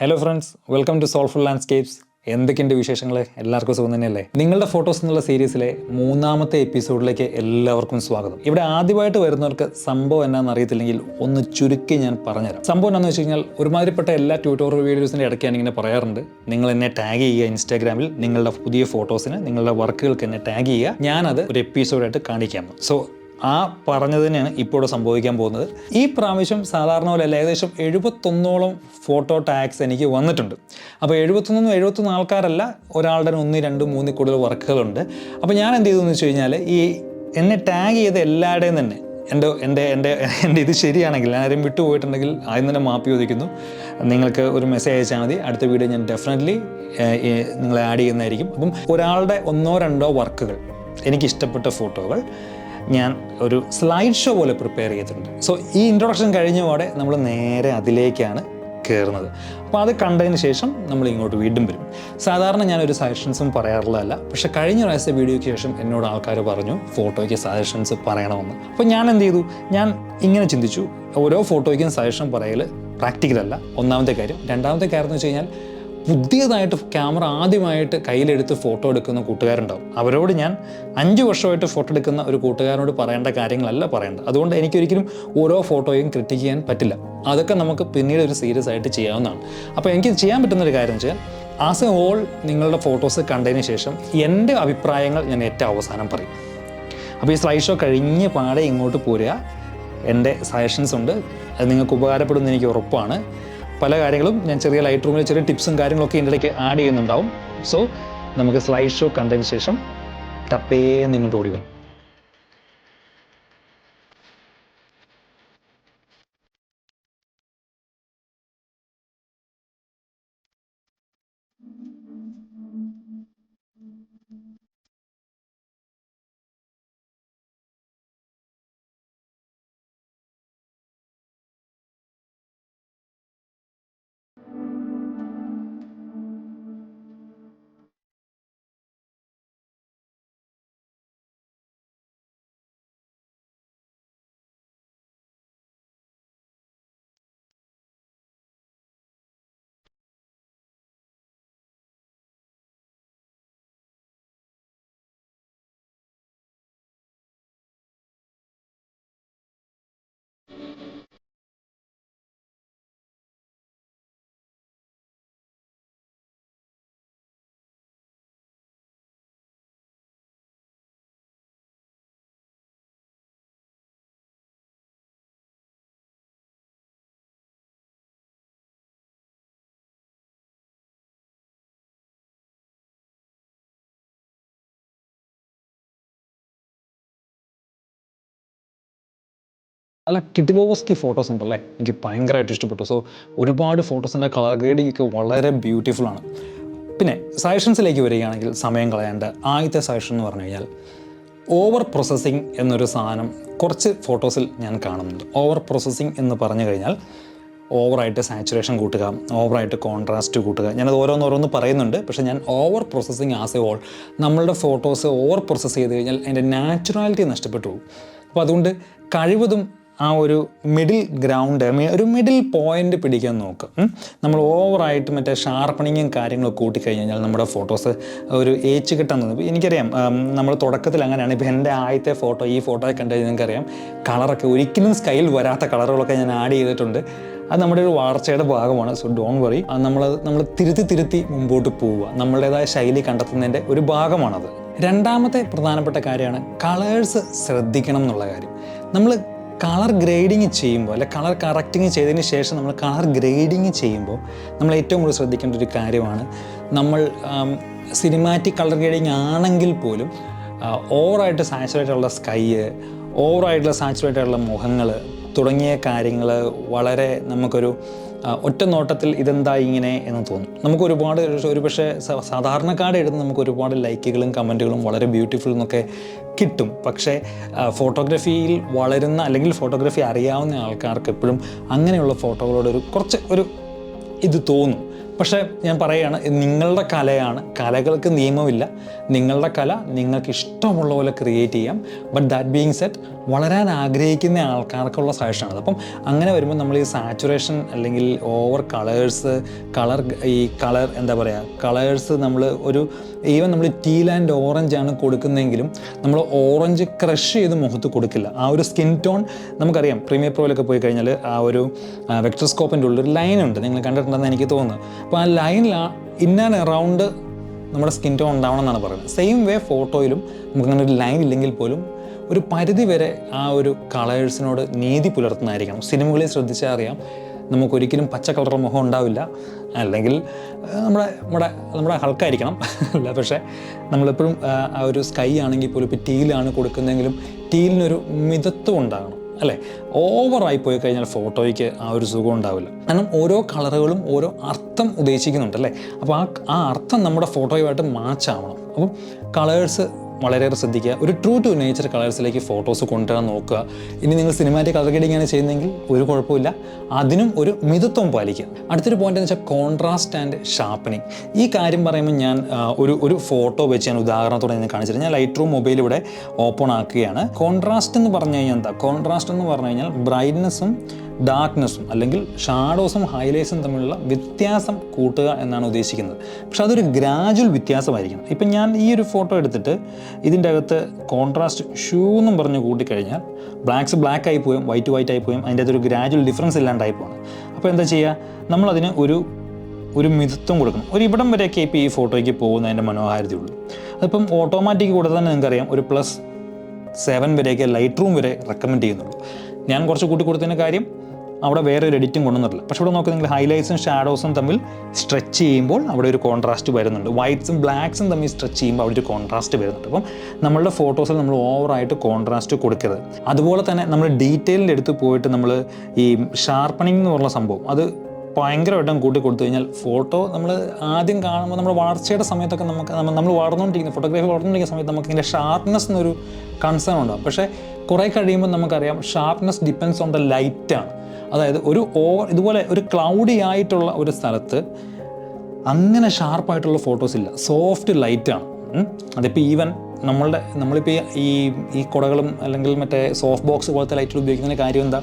Hello friends welcome to soulful landscapes എന്തൊക്കെയുണ്ട് വിശേഷങ്ങൾ എല്ലാവർക്കും സുഖം തന്നെയല്ലേ? നിങ്ങളുടെ ഫോട്ടോസ് എന്നുള്ള സീരീസിലെ മൂന്നാമത്തെ എപ്പിസോഡിലേക്ക് എല്ലാവർക്കും സ്വാഗതം. ഇവിടെ ആദ്യമായിട്ട് വരുന്നവർക്ക് സംഭവം എന്നാന്ന് അറിയത്തില്ലെങ്കിൽ ഒന്ന് ചുരുക്കി ഞാൻ പറഞ്ഞുതരാം. സംഭവം എന്താണെന്ന് വെച്ച് കഴിഞ്ഞാൽ ഒരുമാതിരിപ്പെട്ട എല്ലാ ട്യൂട്ടോറിയൽ വീഡിയോസിന്റെ ഇടയ്ക്ക് ഞാൻ ഇങ്ങനെ പറയാറുണ്ട്. നിങ്ങൾ എന്നെ ടാഗ് ചെയ്യുക ഇൻസ്റ്റാഗ്രാമിൽ നിങ്ങളുടെ പുതിയ ഫോട്ടോസിന് നിങ്ങളുടെ വർക്കുകൾക്ക് എന്നെ ടാഗ് ചെയ്യുക. ഞാനത് ഒരു എപ്പിസോഡായിട്ട് കാണിക്കാം. സോ ആ പറഞ്ഞത് തന്നെയാണ് ഇപ്പോൾ സംഭവിക്കാൻ പോകുന്നത്. ഈ പ്രാവശ്യം സാധാരണ പോലെ അല്ല ഏകദേശം എഴുപത്തൊന്നോളം ഫോട്ടോ ടാഗ്സ് എനിക്ക് വന്നിട്ടുണ്ട്. അപ്പോൾ എഴുപത്തൊന്നും എഴുപത്തൊന്ന് ആൾക്കാരല്ല ഒരാളുടെ ഒന്ന് രണ്ട് മൂന്നിൽ കൂടുതൽ വർക്കുകളുണ്ട്. അപ്പോൾ ഞാൻ എന്ത് ചെയ്തു എന്ന് വെച്ച് കഴിഞ്ഞാൽ ഈ എന്നെ ടാഗ് ചെയ്ത എല്ലാവരുടെയും തന്നെ എന്റെ എന്റെ എന്റെ എന്റെ ഇത് ശരിയാണെങ്കിൽ ആരും ആരെയും വിട്ടുപോയിട്ടുണ്ടെങ്കിൽ ആദ്യം തന്നെ മാപ്പ് ചോദിക്കുന്നു. നിങ്ങൾക്ക് ഒരു മെസ്സേജ് അയച്ചാൽ മതി. അടുത്ത വീഡിയോ ഞാൻ ഡെഫിനറ്റ്ലി നിങ്ങളെ ആഡ് ചെയ്യുന്നതായിരിക്കും. അപ്പം ഒരാളുടെ ഒന്നോ രണ്ടോ വർക്കുകൾ എനിക്കിഷ്ടപ്പെട്ട ഫോട്ടോകൾ ഞാൻ ഒരു സ്ലൈഡ് ഷോ പോലെ പ്രിപ്പയർ ചെയ്തിട്ടുണ്ട്. സോ ഈ ഇൻട്രൊഡക്ഷൻ കഴിഞ്ഞ പാടെ നമ്മൾ നേരെ അതിലേക്കാണ് കയറുന്നത് അപ്പോൾ അത് കണ്ടതിന് ശേഷം നമ്മൾ ഇങ്ങോട്ട് വീണ്ടും വരും. സാധാരണ ഞാൻ ഒരു സജഷൻസും പറയാറുള്ളതല്ല. പക്ഷേ കഴിഞ്ഞ പ്രാവശ്യത്തെ വീഡിയോയ്ക്ക് ശേഷം എന്നോട് ആൾക്കാർ പറഞ്ഞു ഫോട്ടോയ്ക്ക് സജഷൻസ് പറയണമെന്ന്. അപ്പോൾ ഞാൻ എന്ത് ചെയ്തു? ഞാൻ ഇങ്ങനെ ചിന്തിച്ചു. ഓരോ ഫോട്ടോയ്ക്കും സജഷൻ പറയൽ പ്രാക്ടിക്കലല്ല ഒന്നാമത്തെ കാര്യം. രണ്ടാമത്തെ കാര്യം എന്ന് വെച്ച് കഴിഞ്ഞാൽ പുതിയതായിട്ട് ക്യാമറ ആദ്യമായിട്ട് കയ്യിലെടുത്ത് ഫോട്ടോ എടുക്കുന്ന കൂട്ടുകാരുണ്ടാവും. അവരോട് ഞാൻ അഞ്ച് വർഷമായിട്ട് ഫോട്ടോ എടുക്കുന്ന ഒരു കൂട്ടുകാരനോട് പറയേണ്ട കാര്യങ്ങളല്ല പറയേണ്ടത്. അതുകൊണ്ട് എനിക്കൊരിക്കലും ഓരോ ഫോട്ടോയും ക്രിട്ടിക് ചെയ്യാൻ പറ്റില്ല. അതൊക്കെ നമുക്ക് പിന്നീട് ഒരു സീരിയസ് ആയിട്ട് ചെയ്യാവുന്നതാണ്. അപ്പോൾ എനിക്ക് ചെയ്യാൻ പറ്റുന്ന ഒരു കാര്യം വെച്ചാൽ ആസ് എ ഹോൾ നിങ്ങളുടെ ഫോട്ടോസ് കണ്ടതിന് ശേഷം എന്റെ അഭിപ്രായങ്ങൾ ഞാൻ ഏറ്റവും അവസാനം പറയും. അപ്പോൾ ഈ സ്ലൈഡ് ഷോ കഴിഞ്ഞ് പാടെ ഇങ്ങോട്ട് പോരുക. എന്റെ സജഷൻസ് ഉണ്ട്. അത് നിങ്ങൾക്ക് ഉപകാരപ്പെടുമെന്ന് എനിക്ക് ഉറപ്പാണ്. പല കാര്യങ്ങളും ഞാൻ ചെറിയ ലൈറ്റ് റൂമിൽ ചെറിയ ടിപ്സും കാര്യങ്ങളൊക്കെ ഇതിന്റെ ഇടയ്ക്ക് ആഡ് ചെയ്യുന്നുണ്ടാവും. സോ നമുക്ക് സ്ലൈഡ് ഷോ കണ്ടതിന് ശേഷം ടപ്പേ നിങ്ങോട്ട് ഓടി വരും. അല്ല കിട്ടിബോസ്കി ഫോട്ടോസ് ഉണ്ടല്ലേ? എനിക്ക് ഭയങ്കരമായിട്ട് ഇഷ്ടപ്പെട്ടു. സോ ഒരുപാട് ഫോട്ടോസിന്റെ കളർ ഗ്രേഡിംഗ് ഒക്കെ വളരെ ബ്യൂട്ടിഫുൾ ആണ്. പിന്നെ സജഷൻസിലേക്ക് വരികയാണെങ്കിൽ സമയം കളയേണ്ട ആദ്യത്തെ സജഷൻ എന്ന് പറഞ്ഞു കഴിഞ്ഞാൽ ഓവർ പ്രോസസ്സിങ് എന്നൊരു സാധനം കുറച്ച് ഫോട്ടോസിൽ ഞാൻ കാണുന്നുണ്ട്. ഓവർ പ്രോസസ്സിങ് എന്ന് പറഞ്ഞു കഴിഞ്ഞാൽ ഓവറായിട്ട് സാച്ചുറേഷൻ കൂട്ടുക ഓവറായിട്ട് കോൺട്രാസ്റ്റ് കൂട്ടുക. ഞാനത് ഓരോന്നോരോന്ന് പറയുന്നുണ്ട്. പക്ഷേ ഞാൻ over processing as a whole നമ്മളുടെ ഫോട്ടോസ് ഓവർ പ്രോസസ്സ് ചെയ്ത് കഴിഞ്ഞാൽ അതിന്റെ നാച്ചുറാലിറ്റി നഷ്ടപ്പെട്ടു പോകും. അപ്പോൾ അതുകൊണ്ട് കഴിവതും ആ ഒരു മിഡിൽ ഗ്രൗണ്ട് ഒരു മിഡിൽ പോയിന്റ് പിടിക്കാൻ നോക്കുക. നമ്മൾ ഓവറായിട്ട് മറ്റേ ഷാർപ്പണിങ്ങും കാര്യങ്ങളൊക്കെ കൂട്ടിക്കഴിഞ്ഞാൽ നമ്മുടെ ഫോട്ടോസ് ഒരു ഏച്ച് കിട്ടാൻ തോന്നും. എനിക്കറിയാം നമ്മൾ തുടക്കത്തിൽ അങ്ങനെയാണ്. ഇപ്പം എന്റെ ആദ്യത്തെ ഫോട്ടോ ഈ ഫോട്ടോ കണ്ടു കഴിഞ്ഞാൽ നിങ്ങൾക്കറിയാം. കളറൊക്കെ ഒരിക്കലും സ്കൈൽ വരാത്ത കളറുകളൊക്കെ ഞാൻ ആഡ് ചെയ്തിട്ടുണ്ട്. അത് നമ്മുടെ ഒരു വളർച്ചയുടെ ഭാഗമാണ്. സോ ഡോൺ വറി നമ്മൾ നമ്മൾ തിരുത്തി തിരുത്തി മുമ്പോട്ട് പോവുക. നമ്മളുടേതായ ശൈലി കണ്ടെത്തുന്നതിന്റെ ഒരു ഭാഗമാണത്. രണ്ടാമത്തെ പ്രധാനപ്പെട്ട കാര്യമാണ് കളേഴ്സ് ശ്രദ്ധിക്കണം എന്നുള്ള കാര്യം. നമ്മൾ കളർ ഗ്രേഡിങ് ചെയ്യുമ്പോൾ അല്ലെ കളർ കറക്റ്റിങ് ചെയ്തതിന് ശേഷം നമ്മൾ കളർ ഗ്രേഡിങ് ചെയ്യുമ്പോൾ നമ്മൾ ഏറ്റവും കൂടുതൽ ശ്രദ്ധിക്കേണ്ട ഒരു കാര്യമാണ്. നമ്മൾ സിനിമാറ്റിക് കളർ ഗ്രേഡിങ് ആണെങ്കിൽ പോലും ഓവറായിട്ട് സാച്ചുറേറ്റ് സ്കൈ ഓവറായിട്ടുള്ള സാച്ചുറേറ്റ് ഉള്ള മുഖങ്ങൾ തുടങ്ങിയ കാര്യങ്ങൾ വളരെ നമുക്കൊരു ഒറ്റ നോട്ടത്തിൽ ഇതെന്താ ഇങ്ങനെ എന്ന് തോന്നും. നമുക്ക് ഒരുപാട് ഒരു പക്ഷേ സാധാരണക്കാരുടെ എടുത്ത് നമുക്ക് ഒരുപാട് ലൈക്കുകളും കമന്റുകളും വളരെ ബ്യൂട്ടിഫുൾ എന്നൊക്കെ കിട്ടും. പക്ഷേ ഫോട്ടോഗ്രാഫിയിൽ വളരുന്ന അല്ലെങ്കിൽ ഫോട്ടോഗ്രാഫി അറിയാവുന്ന ആൾക്കാർക്ക് എപ്പോഴും അങ്ങനെയുള്ള ഫോട്ടോകളോട് ഒരു കുറച്ച് ഒരു ഇത് തോന്നും. പക്ഷേ ഞാൻ പറയുകയാണ് നിങ്ങളുടെ കലയാണ്. കലകൾക്ക് നിയമമില്ല. നിങ്ങളുടെ കല നിങ്ങൾക്ക് ഇഷ്ടമുള്ള പോലെ ക്രിയേറ്റ് ചെയ്യാം. ബട്ട് ദാറ്റ് ബീങ് സെറ്റ് വളരാൻ ആഗ്രഹിക്കുന്ന ആൾക്കാർക്കുള്ള സജഷനാണ് അപ്പം അങ്ങനെ വരുമ്പോൾ നമ്മൾ ഈ സാച്ചുറേഷൻ അല്ലെങ്കിൽ ഓവർ കളേഴ്സ് കളർ ഈ കളർ എന്താ പറയുക കളേഴ്സ് നമ്മൾ ഒരു ഈവൻ നമ്മൾ ടീൽ ആൻഡ് ഓറഞ്ച് ആണ് കൊടുക്കുന്നതെങ്കിലും നമ്മൾ ഓറഞ്ച് ക്രഷ് ചെയ്ത് മുഖത്ത് കൊടുക്കില്ല. ആ ഒരു സ്കിൻ ടോൺ നമുക്കറിയാം. പ്രീമിയർ പ്രോയിലൊക്കെ പോയി കഴിഞ്ഞാൽ ആ ഒരു വെക്ടർസ്കോപ്പിന്റെ ലൈൻ ഉണ്ട്. നിങ്ങൾ കണ്ടിട്ടുണ്ടെന്ന് എനിക്ക് തോന്നുന്നു. അപ്പോൾ ആ ലൈനിൽ ഇൻ ആൻഡ് അറൗണ്ട് നമ്മുടെ സ്കിൻ ടോൺ ഉണ്ടാവണം എന്നാണ് പറയുന്നത്. സെയിം വേ ഫോട്ടോയിലും നമുക്കങ്ങനെ ഒരു ലൈൻ ഇല്ലെങ്കിൽ പോലും ഒരു പരിധി വരെ ആ ഒരു കളേഴ്സിനോട് നീതി പുലർത്തുന്നതായിരിക്കണം. സിനിമകളിൽ ശ്രദ്ധിച്ചാൽ അറിയാം. നമുക്കൊരിക്കലും പച്ച കളർ മുഖം ഉണ്ടാവില്ല. അല്ലെങ്കിൽ നമ്മുടെ നമ്മുടെ നമ്മുടെ ഹൾക്കായിരിക്കണം അല്ല പക്ഷേ നമ്മളെപ്പോഴും ആ ഒരു സ്കൈ ആണെങ്കിൽ പോലും ഇപ്പോൾ ടീലാണ് കൊടുക്കുന്നതെങ്കിലും ടീലിനൊരു മിതത്വം ഉണ്ടാകണം അല്ലേ? ഓവറായി പോയി കഴിഞ്ഞാൽ ഫോട്ടോയ്ക്ക് ആ ഒരു സുഖം ഉണ്ടാവില്ല. കാരണം ഓരോ കളറുകളും ഓരോ അർത്ഥം ഉദ്ദേശിക്കുന്നുണ്ട് അല്ലേ? അപ്പോൾ ആ ആ അർത്ഥം നമ്മുടെ ഫോട്ടോയുമായിട്ട് മാച്ച് ആവണം അപ്പം കളേഴ്സ് വളരെയേറെ ശ്രദ്ധിക്കുക. ഒരു ട്രൂ ടു നേച്ചർ കളേഴ്സിലേക്ക് ഫോട്ടോസ് കൊണ്ടുവരാൻ നോക്കുക. ഇനി നിങ്ങൾ സിനിമാറ്റിക് കളർ ഗ്രേഡിംഗ് ആണ് ചെയ്യുന്നതെങ്കിൽ ഒരു കുഴപ്പമില്ല. അതിനും ഒരു മിതത്വം പാലിക്കുക. അടുത്തൊരു പോയിന്റ് എന്ന് വെച്ചാൽ കോൺട്രാസ്റ്റ് ആൻഡ് ഷാർപ്പനിങ് ഈ കാര്യം പറയുമ്പോൾ ഞാൻ ഒരു ഒരു ഫോട്ടോ വെച്ച് ഞാൻ ഉദാഹരണത്തോടെ ഞാൻ കാണിച്ചിട്ട് ഞാൻ ലൈറ്റ് റൂം മൊബൈൽ ഇവിടെ ഓപ്പൺ ആക്കുകയാണ്. കോൺട്രാസ്റ്റ് എന്ന് പറഞ്ഞു കഴിഞ്ഞാൽ എന്താ? കോൺട്രാസ്റ്റ് എന്ന് പറഞ്ഞു കഴിഞ്ഞാൽ ബ്രൈറ്റ്നസ്സും ഡാർക്ക്നെസ്സും അല്ലെങ്കിൽ ഷാഡോസും ഹൈലൈറ്റ്സും തമ്മിലുള്ള വ്യത്യാസം കൂട്ടുക എന്നാണ് ഉദ്ദേശിക്കുന്നത്. പക്ഷെ അതൊരു ഗ്രാജുവൽ വ്യത്യാസമായിരിക്കണം. ഇപ്പം ഞാൻ ഈ ഒരു ഫോട്ടോ എടുത്തിട്ട് ഇതിന്റെ അകത്ത് കോൺട്രാസ്റ്റ് ഷൂ എന്നും പറഞ്ഞ് കൂട്ടിക്കഴിഞ്ഞാൽ ബ്ലാക്ക്സ് ബ്ലാക്ക് ആയി പോയും വൈറ്റ് വൈറ്റ് ആയി പോയും അതിന്റെ അകത്തൊരു ഗ്രാജുവൽ ഡിഫറൻസ് ഇല്ലാണ്ടായി പോകണം അപ്പോൾ എന്താ ചെയ്യുക? നമ്മളതിന് ഒരു ഒരു മിതത്വം കൊടുക്കണം. ഒരു ഇവിടം വരെയൊക്കെ ഇപ്പോൾ ഈ ഫോട്ടോയ്ക്ക് പോകുന്നതിന്റെ മനോഹാരിതയുള്ളൂ അതിപ്പം ഓട്ടോമാറ്റിക് കൂടെ തന്നെ നിങ്ങൾക്കറിയാം ഒരു പ്ലസ് സെവൻ വരെയൊക്കെ ലൈറ്റ് റൂം വരെ റെക്കമെൻഡ് ചെയ്യുന്നുള്ളൂ. ഞാൻ കുറച്ച് കൂട്ടി കൊടുത്തതിന്റെ കാര്യം അവിടെ വേറെ ഒരു എഡിറ്റും കൊണ്ടുവന്നിട്ടില്ല. പക്ഷെ ഇവിടെ നോക്കുക നിങ്ങൾ ഹൈലൈറ്റ്സും ഷാഡോസും തമ്മിൽ സ്ട്രെച്ച് ചെയ്യുമ്പോൾ അവിടെ ഒരു കോൺട്രാസ്റ്റ് വരുന്നുണ്ട്. വൈറ്റ്സും ബ്ലാക്ക്സും തമ്മിൽ സ്ട്രെച്ച് ചെയ്യുമ്പോൾ അവിടെ ഒരു കോൺട്രാസ്റ്റ് വരുന്നുണ്ട്. അപ്പം നമ്മളുടെ ഫോട്ടോസിൽ നമ്മൾ ഓവറായിട്ട് കോൺട്രാസ്റ്റ് കൊടുക്കരുത്. അതുപോലെ തന്നെ നമ്മൾ ഡീറ്റെയിലിന്റെ അടുത്ത് പോയിട്ട് നമ്മൾ ഈ ഷാർപ്പണിംഗ് എന്ന് പറഞ്ഞ സംഭവം അത് ഭയങ്കരമായിട്ടും കൂട്ടി കൊടുത്തു കഴിഞ്ഞാൽ ഫോട്ടോ നമ്മൾ ആദ്യം കാണുമ്പോൾ നമ്മുടെ വളർച്ചയുടെ സമയത്തൊക്കെ നമുക്ക് നമ്മൾ വളർന്നുകൊണ്ടിരിക്കുന്ന ഫോട്ടോഗ്രാഫി വളർന്നുകൊണ്ടിരിക്കുന്ന സമയത്ത് നമുക്ക് ഇതിന്റെ ഷാർപ്നെസ് എന്നൊരു കൺസേൺ ഉണ്ടാകും. പക്ഷേ കുറേ കഴിയുമ്പോൾ നമുക്കറിയാം ഷാർപ്നെസ് ഡിപ്പെൻസ് ഓൺ ദ ലൈറ്റാണ് അതായത് ഒരു ഓവർ ഇതുപോലെ ഒരു ക്ലൗഡി ആയിട്ടുള്ള ഒരു സ്ഥലത്ത് അങ്ങനെ ഷാർപ്പായിട്ടുള്ള ഫോട്ടോസ് ഇല്ല. സോഫ്റ്റ് ലൈറ്റാണ് അതിപ്പോൾ ഈവൻ നമ്മളുടെ നമ്മളിപ്പോൾ ഈ ഈ കുടകളും അല്ലെങ്കിൽ മറ്റേ സോഫ്റ്റ് ബോക്സ് പോലത്തെ ലൈറ്റുകൾ ഉപയോഗിക്കുന്നതിന്റെ കാര്യം എന്താ?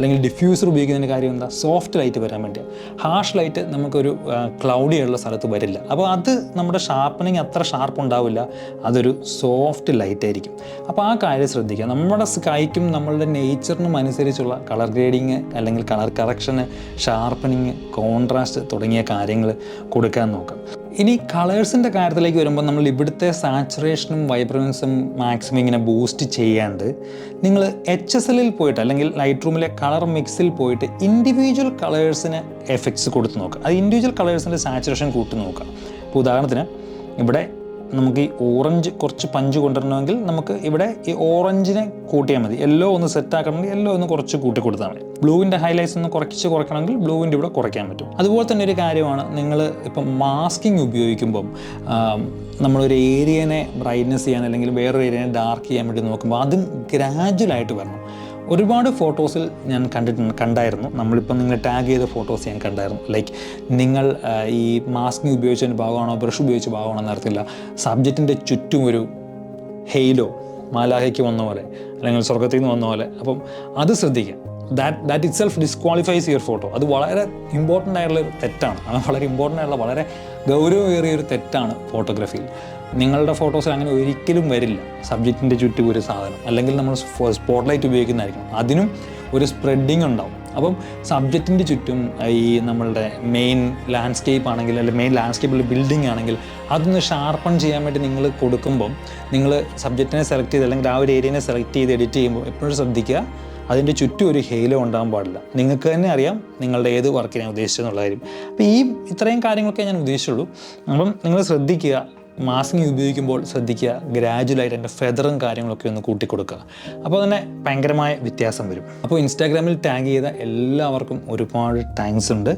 അല്ലെങ്കിൽ ഡിഫ്യൂസർ ഉപയോഗിക്കുന്നതിന്റെ കാര്യം എന്താ? സോഫ്റ്റ് ലൈറ്റ് വരാൻ വേണ്ടി ഹാഷ് ലൈറ്റ് നമുക്കൊരു ക്ലൗഡി ഉള്ള സ്ഥലത്ത് വരില്ല. അപ്പോൾ അത് നമ്മുടെ ഷാർപ്പനിങ് അത്ര ഷാർപ്പ് ഉണ്ടാവില്ല. അതൊരു സോഫ്റ്റ് ലൈറ്റ് ആയിരിക്കും. അപ്പോൾ ആ കാര്യം ശ്രദ്ധിക്കുക. നമ്മുടെ സ്കൈക്കും നമ്മളുടെ നേച്ചറിനും അനുസരിച്ചുള്ള കളർ ഗ്രേഡിങ് അല്ലെങ്കിൽ കളർ കറക്ഷന് ഷാർപ്പനിങ് കോൺട്രാസ്റ്റ് തുടങ്ങിയ കാര്യങ്ങൾ കൊടുക്കാൻ നോക്കാം ഇനി കളേഴ്സിന്റെ കാര്യത്തിലേക്ക് വരുമ്പോൾ നമ്മൾ ഇവിടുത്തെ സാച്ചുറേഷനും വൈബ്രൻസും മാക്സിമം ഇങ്ങനെ ബൂസ്റ്റ് ചെയ്യാണ്ട് നിങ്ങൾ എച്ച് എസ് എല്ലിൽ പോയിട്ട് അല്ലെങ്കിൽ ലൈറ്റ് റൂമിലെ കളർ മിക്സിൽ പോയിട്ട് ഇൻഡിവിജ്വൽ കളേഴ്സിന് എഫക്ട്സ് കൊടുത്ത് നോക്കുക. അത് ഇൻഡിവിജ്വൽ കളേഴ്സിന്റെ സാച്ചുറേഷൻ കൂട്ടി നോക്കുക. ഇപ്പോൾ ഉദാഹരണത്തിന് ഇവിടെ നമുക്ക് ഈ ഓറഞ്ച് കുറച്ച് പഞ്ച് കൊണ്ടുവരണമെങ്കിൽ നമുക്ക് ഇവിടെ ഈ ഓറഞ്ചിനെ കൂട്ടിയാൽ മതി. യെല്ലോ ഒന്ന് സെറ്റ് ആക്കണമെങ്കിൽ യെല്ലോ ഒന്ന് കുറച്ച് കൂട്ടി കൊടുത്താൽ മതി. ബ്ലൂവിന്റെ ഹൈലൈറ്റ്സ് ഒന്ന് കുറച്ച് കുറയ്ക്കണമെങ്കിൽ ബ്ലൂവിന്റെ ഇവിടെ കുറയ്ക്കാൻ പറ്റും. അതുപോലെ തന്നെ ഒരു കാര്യമാണ് നിങ്ങൾ ഇപ്പം മാസ്കിങ് ഉപയോഗിക്കുമ്പം നമ്മളൊരു ഏരിയനെ ബ്രൈറ്റ്നസ് ചെയ്യാൻ അല്ലെങ്കിൽ വേറൊരു ഏരിയനെ ഡാർക്ക് ചെയ്യാൻ വേണ്ടി നോക്കുമ്പോൾ അതും ഗ്രാജുവലായിട്ട് വരണം. ഒരുപാട് ഫോട്ടോസിൽ ഞാൻ കണ്ടിട്ടുണ്ട് കണ്ടായിരുന്നു. നമ്മളിപ്പോൾ നിങ്ങൾ ടാഗ് ചെയ്ത ഫോട്ടോസ് ഞാൻ കണ്ടായിരുന്നു. ലൈക്ക് നിങ്ങൾ ഈ മാസ്കിങ് ഉപയോഗിച്ചതിന്റെ ഭാഗമാണോ ബ്രഷ് ഉപയോഗിച്ച ഭാഗമാണോ എന്നറിയത്തില്ല സബ്ജക്റ്റിന്റെ ചുറ്റും ഒരു ഹെയിലോ മാലാഹയ്ക്ക് വന്ന പോലെ അല്ലെങ്കിൽ സ്വർഗത്തിൽ നിന്ന് വന്ന പോലെ. അപ്പം അത് ശ്രദ്ധിക്കുക that that itself disqualifies your photo അത് വളരെ ഇമ്പോർട്ടന്റ് ആയിട്ടുള്ള ഒരു തെറ്റാണ്. അത് വളരെ ഇമ്പോർട്ടന്റ് ആയിട്ടുള്ള വളരെ ഗൗരവമേറിയ ഒരു തെറ്റാണ് ഫോട്ടോഗ്രാഫിയിൽ നിങ്ങളുടെ ഫോട്ടോസ് അങ്ങനെ ഒരിക്കലും വരില്ല. സബ്ജക്റ്റിന്റെ ചുറ്റും ഒരു സാധനം. അല്ലെങ്കിൽ നമ്മൾ സ്പോട്ട് ലൈറ്റ് ഉപയോഗിക്കുന്നതായിരിക്കും. അതിനും ഒരു സ്പ്രെഡിങ് ഉണ്ടാവും. അപ്പം സബ്ജക്റ്റിന്റെ ചുറ്റും ഈ നമ്മളുടെ മെയിൻ ലാൻഡ്സ്കേപ്പ് ആണെങ്കിൽ അല്ലെങ്കിൽ മെയിൻ ലാൻഡ്സ്കേപ്പിൽ ബിൽഡിംഗ് ആണെങ്കിൽ അതൊന്ന് ഷാർപ്പൺ ചെയ്യാൻ വേണ്ടി നിങ്ങൾ കൊടുക്കുമ്പം നിങ്ങൾ സബ്ജക്റ്റിനെ സെലക്ട് ചെയ്ത് അല്ലെങ്കിൽ ആ ഒരു ഏരിയനെ സെലക്ട് ചെയ്ത് എഡിറ്റ് ചെയ്യുമ്പോൾ എപ്പോഴും ശ്രദ്ധിക്കുക അതിന്റെ ചുറ്റും ഒരു ഹെയിലോ ഉണ്ടാകാൻ പാടില്ല. നിങ്ങൾക്ക് തന്നെ അറിയാം നിങ്ങളുടെ ഏത് വർക്കിനെ ഉദ്ദേശിച്ചെന്നുള്ള കാര്യം. അപ്പോൾ ഈ ഇത്രയും കാര്യങ്ങളൊക്കെ ഞാൻ ഉദ്ദേശിച്ചുള്ളൂ. അപ്പം നിങ്ങൾ ശ്രദ്ധിക്കുക മാസ്കിങ് ഉപയോഗിക്കുമ്പോൾ ശ്രദ്ധിക്കുക ഗ്രാജുവലായിട്ട് എന്റെ ഫെദറും കാര്യങ്ങളൊക്കെ ഒന്ന് കൂട്ടിക്കൊടുക്കുക. അപ്പോൾ തന്നെ ഭയങ്കരമായ വ്യത്യാസം വരും. അപ്പോൾ ഇൻസ്റ്റാഗ്രാമിൽ ടാഗ് ചെയ്ത എല്ലാവർക്കും ഒരുപാട് താങ്ക്സ് ഉണ്ട്.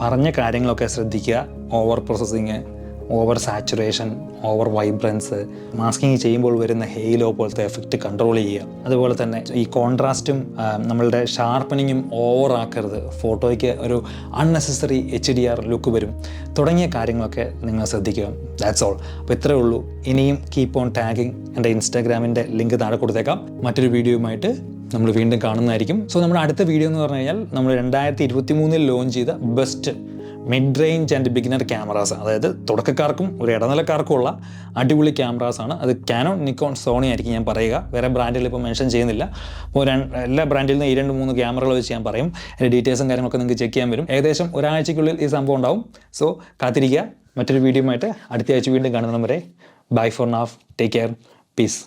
പറഞ്ഞ കാര്യങ്ങളൊക്കെ ശ്രദ്ധിക്കുക over processing over saturation over vibrance masking ചെയ്യുമ്പോൾ വരുന്ന ഹെയിലോ പോലത്തെ എഫക്റ്റ് കൺട്രോൾ ചെയ്യുക. അതുപോലെ തന്നെ ഈ കോൺട്രാസ്റ്റും നമ്മളുടെ ഷാർപ്പനിങ്ങും ഓവർ ആക്കരുത്. ഫോട്ടോയ്ക്ക് ഒരു unnecessary H D R look വരും. തുടങ്ങിയ കാര്യങ്ങളൊക്കെ നിങ്ങൾ ശ്രദ്ധിക്കുക. ദാറ്റ്സ് ഓൾ അപ്പോൾ ഇത്രയേ ഉള്ളൂ. ഇനിയും കീപ്പ് ഓൺ ടാഗിങ് എന്റെ ഇൻസ്റ്റാഗ്രാമിന്റെ ലിങ്ക് താഴെ കൊടുത്തേക്കാം. മറ്റൊരു വീഡിയോയുമായിട്ട് നമ്മൾ വീണ്ടും കാണുന്നതായിരിക്കും. സോ നമ്മുടെ അടുത്ത വീഡിയോ എന്ന് പറഞ്ഞു കഴിഞ്ഞാൽ നമ്മൾ രണ്ടായിരത്തി ഇരുപത്തി മൂന്നിൽ ലോഞ്ച് ചെയ്ത best mid range and beginner cameras അതായത് തുടക്കക്കാർക്കും ഒരു ഇടനിലക്കാർക്കും ഉള്ള അടിപൊളി ക്യാമറാസ് ആണ്. അത് കാനോൺ നിക്കോൺ സോണി ആയിരിക്കും ഞാൻ പറയുക. വേറെ ബ്രാൻഡിൽ ഇപ്പോൾ മെൻഷൻ ചെയ്യുന്നില്ല. അപ്പോൾ എല്ലാ ബ്രാൻഡിൽ നിന്ന് ഈ രണ്ട് മൂന്ന് ക്യാമറകൾ വെച്ച് ഞാൻ പറയും. അതിന്റെ ഡീറ്റെയിൽസും കാര്യങ്ങളൊക്കെ നിങ്ങൾക്ക് ചെക്ക് ചെയ്യാൻ വരും. ഏകദേശം ഒരാഴ്ചയ്ക്കുള്ളിൽ ഈ സംഭവം ഉണ്ടാവും. സോ കാത്തിരിക്കുക. മറ്റൊരു വീഡിയോ ആയിട്ട് അടുത്ത ആഴ്ച വീണ്ടും കാണുന്നവരെ bye for now take care peace